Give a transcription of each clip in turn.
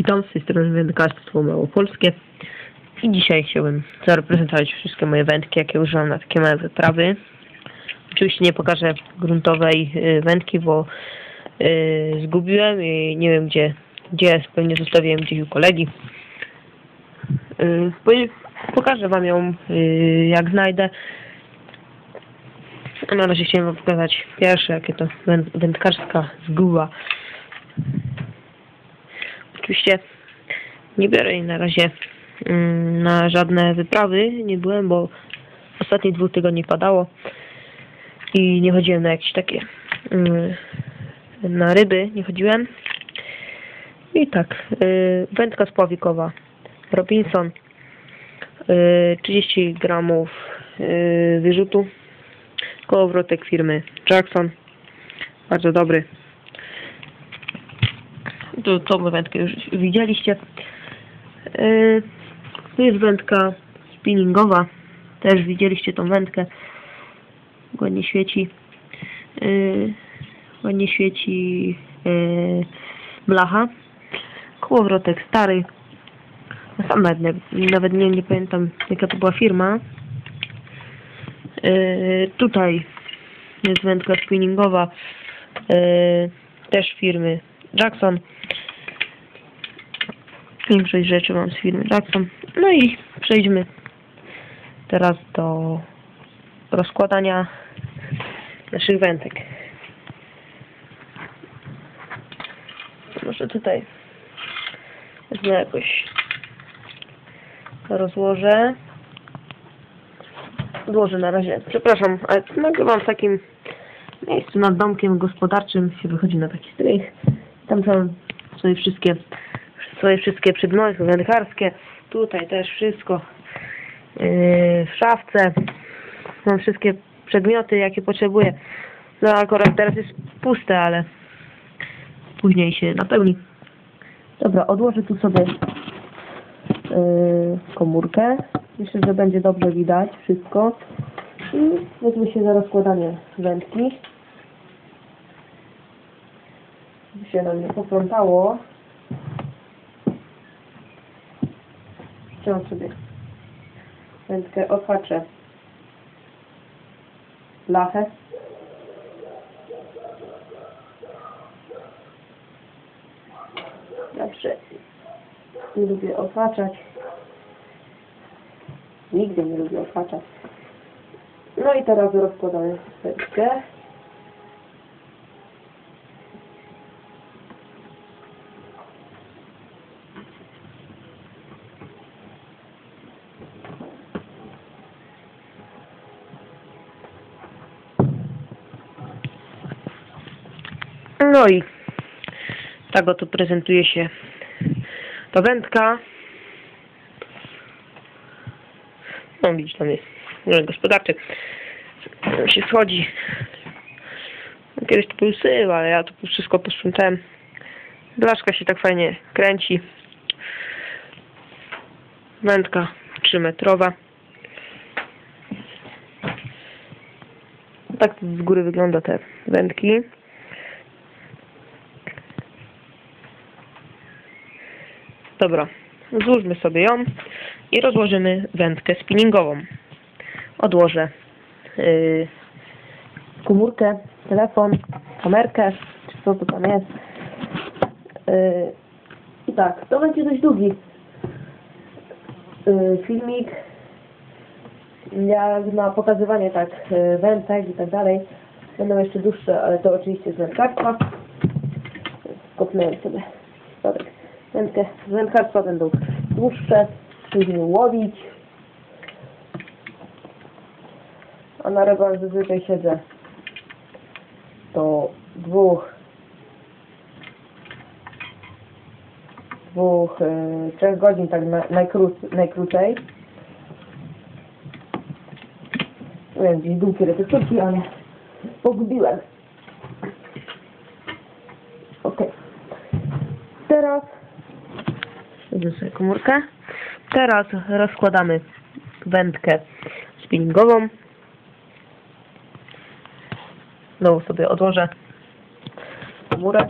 Witam, z tej strony Wędkarstwo Małopolskie i dzisiaj chciałbym zareprezentować wszystkie moje wędki, jakie używam na takie małe wyprawy. Oczywiście nie pokażę gruntowej y, wędki, bo y, zgubiłem i nie wiem gdzie, gdzie jest, pewnie zostawiłem gdzieś u kolegi. Y, po- pokażę wam ją y, jak znajdę. A na razie chciałem wam pokazać pierwsze, jakie to węd- wędkarska zguba. Oczywiście nie biorę jej na razie mm, na żadne wyprawy, nie byłem, bo ostatnich dwóch tygodni padało i nie chodziłem na jakieś takie mm, na ryby, nie chodziłem. I tak, y, wędka spławikowa Robinson, y, 30 gramów y, wyrzutu, kołowrotek firmy Jackson, bardzo dobry. Tu tą wędkę już widzieliście. Yy, Tu jest wędka spinningowa. Też widzieliście tą wędkę. Ładnie świeci. Yy, Ładnie świeci yy, blacha. Kołowrotek stary. Sam nawet, nawet nie, nie pamiętam jaka to była firma. Yy, tutaj jest wędka spinningowa. Też firmy Jackson. Większość rzeczy mam z firmy Jackson. No i przejdźmy teraz do rozkładania naszych wędek. Może tutaj wezmę jakoś rozłożę. Odłożę na razie. Przepraszam, ale nagrywam w takim miejscu nad domkiem gospodarczym. Się wychodzi na taki strych. Tam są swoje wszystkie swoje wszystkie przedmioty wędkarskie. Tutaj też wszystko. Yy, w szafce mam wszystkie przedmioty, jakie potrzebuję. No akurat teraz jest puste, ale później się napełni. Dobra, odłożę tu sobie yy, komórkę. Myślę, że będzie dobrze widać wszystko. I wezmę się za rozkładanie wędki. Żeby się nam nie poplątało. Ściąłem sobie wędkę, odhaczę lachę. Zawsze nie lubię odhaczać. Nigdy nie lubię odhaczać. No i teraz rozkładamy wędkę. No i tak oto prezentuje się ta wędka. No widzisz, tam jest urząd gospodarczy. się schodzi. Kiedyś to był ale ja to wszystko posprzątałem. Blaszka się tak fajnie kręci. Wędka 3 metrowa. Tak z góry wygląda te wędki. Dobra, złóżmy sobie ją i rozłożymy wędkę spinningową. Odłożę yy, komórkę, telefon, kamerkę, czy co to tam jest. Yy, I tak, to będzie dość długi yy, filmik. Jak na pokazywanie tak yy, wędek i tak dalej. Będą jeszcze dłuższe, ale to oczywiście z wędkarstwa. Kopnąłem sobie spadek wędkę. Z wędkarstwa będą dłuższe, później łowić. A na rybach zazwyczaj siedzę do dwóch dwóch, yy, trzech godzin tak na, najkró, najkrócej. Nie wiem, gdzieś te sztuki, ale pogubiłem. Okej. Teraz Idę sobie komórkę. Teraz rozkładamy wędkę spinningową. Znowu sobie odłożę komórę.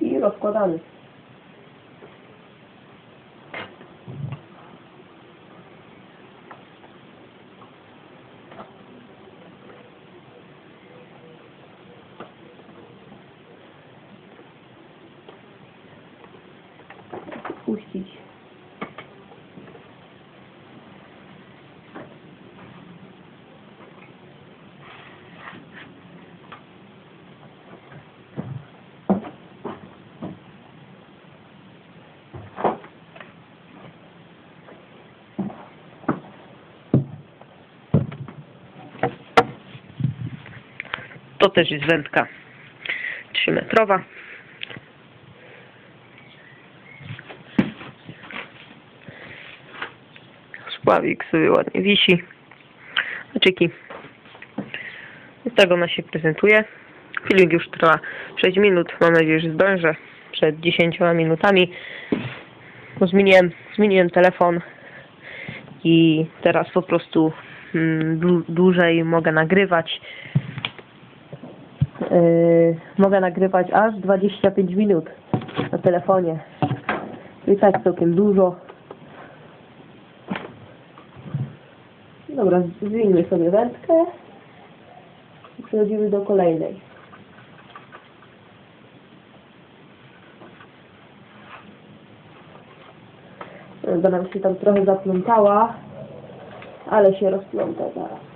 I rozkładamy. To też jest wędka 3-metrowa. Spławik sobie ładnie wisi. Haczyki. I tak ona się prezentuje. Filmik już trwa 6 minut. Mam nadzieję, że zdążę przed 10 minutami. Bo zmieniłem, zmieniłem telefon i teraz po prostu mm, dłu- dłużej mogę nagrywać. Yy, mogę nagrywać aż 25 minut na telefonie. I tak całkiem dużo. Dobra, zwinmy sobie wędkę i przechodzimy do kolejnej. Bo nam się tam trochę zaplątała, ale się rozpląta zaraz.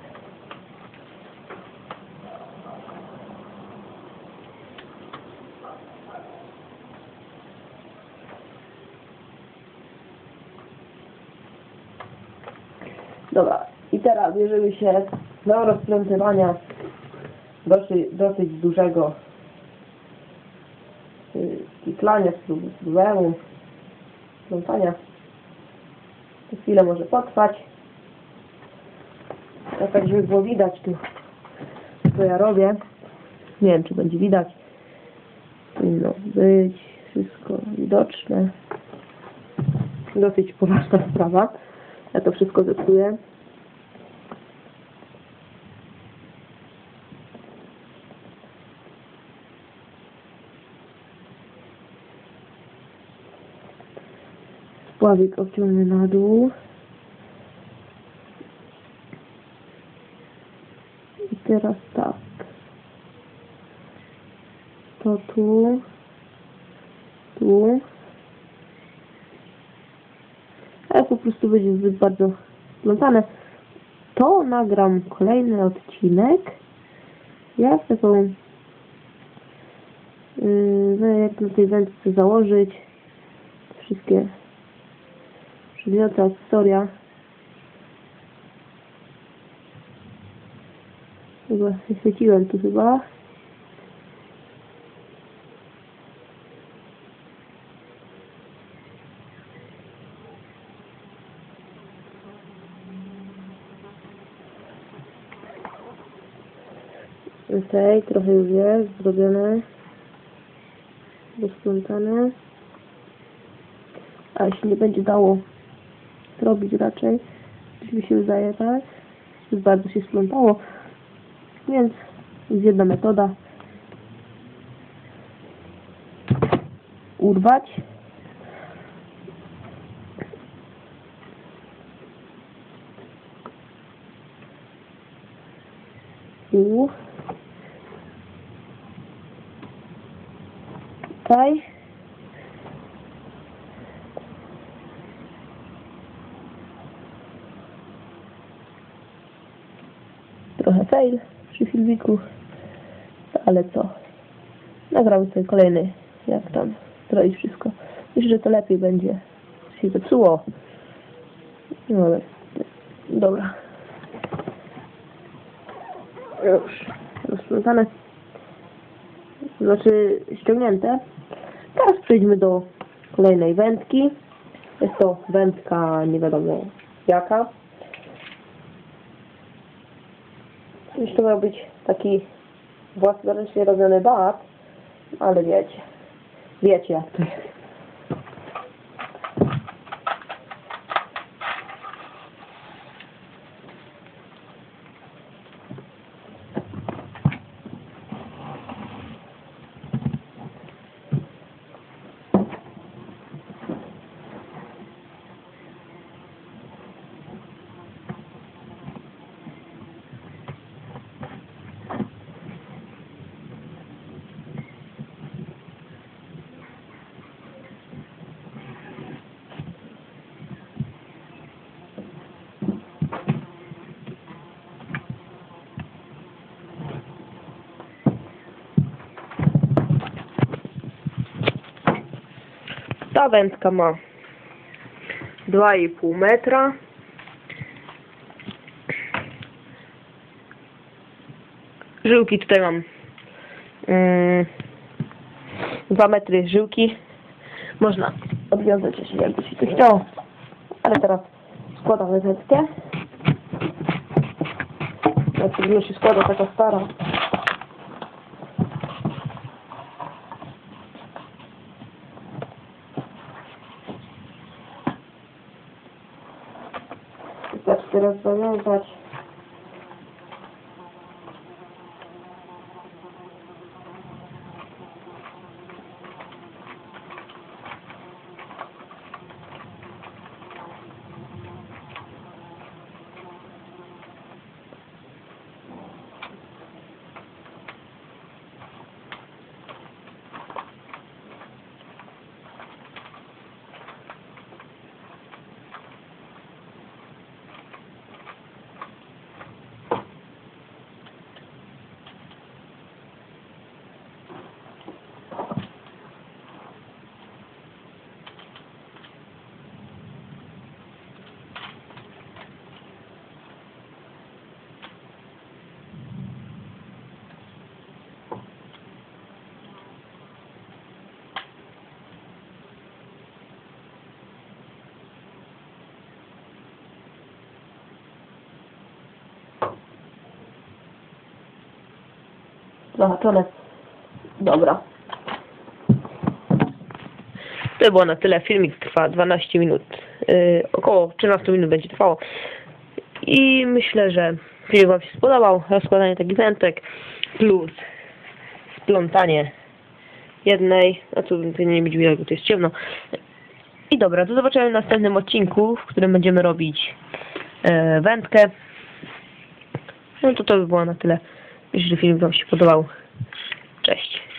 Dobra, i teraz bierzemy się do rozplątywania dosyć, dosyć dużego y, kiklania, sprób- problemu, plątania. To chwilę może potrwać. Tak, żeby było widać tu, co ja robię. Nie wiem, czy będzie widać. Powinno być wszystko widoczne. Dosyć poważna sprawa. Ja to wszystko zepsuję. Spławik obciągnę na dół. I teraz tak. To tu. Tu. Ale po prostu będzie zbyt bardzo splątane. To nagram kolejny odcinek. Jak taką yy, jak na tej wędce założyć wszystkie przedmioty, akcesoria. Chyba świeciłem tu chyba. Okej, trochę już jest zrobione. Rozplątane. A jeśli nie będzie dało zrobić raczej, już mi się wydaje tak, bardzo się splątało. Więc jest jedna metoda. Urwać. U. Tutaj. Trochę fail przy filmiku, ale co? Nagramy sobie kolejny, jak tam stroić wszystko. Myślę, że to lepiej będzie. Się zepsuło. No ale, dobra. Już, rozplątane. Znaczy ściągnięte. Teraz przejdźmy do kolejnej wędki. Jest to wędka nie wiadomo jaka. Już to miał być taki własnoręcznie robiony bat, ale wiecie, wiecie jak to jest. Ta wędka ma 2,5 metra. Żyłki tutaj mam mm, 2 metry żyłki. Można odwiązać, jeśli jakby się to chciało. Ale teraz składamy wędkę. Ja trudno się składa taka stara. Wystarczy teraz zawiązać. Zahaczone. Dobra. To było na tyle. Filmik trwa 12 minut. Yy, około 13 minut będzie trwało. I myślę, że film Wam się spodobał. Rozkładanie takich wędek plus splątanie jednej. A tu nie być widać, bo to jest ciemno. I dobra, do zobaczenia w następnym odcinku, w którym będziemy robić e, wędkę. No to to by było na tyle. Jeśli film Wam się podobał. Cześć.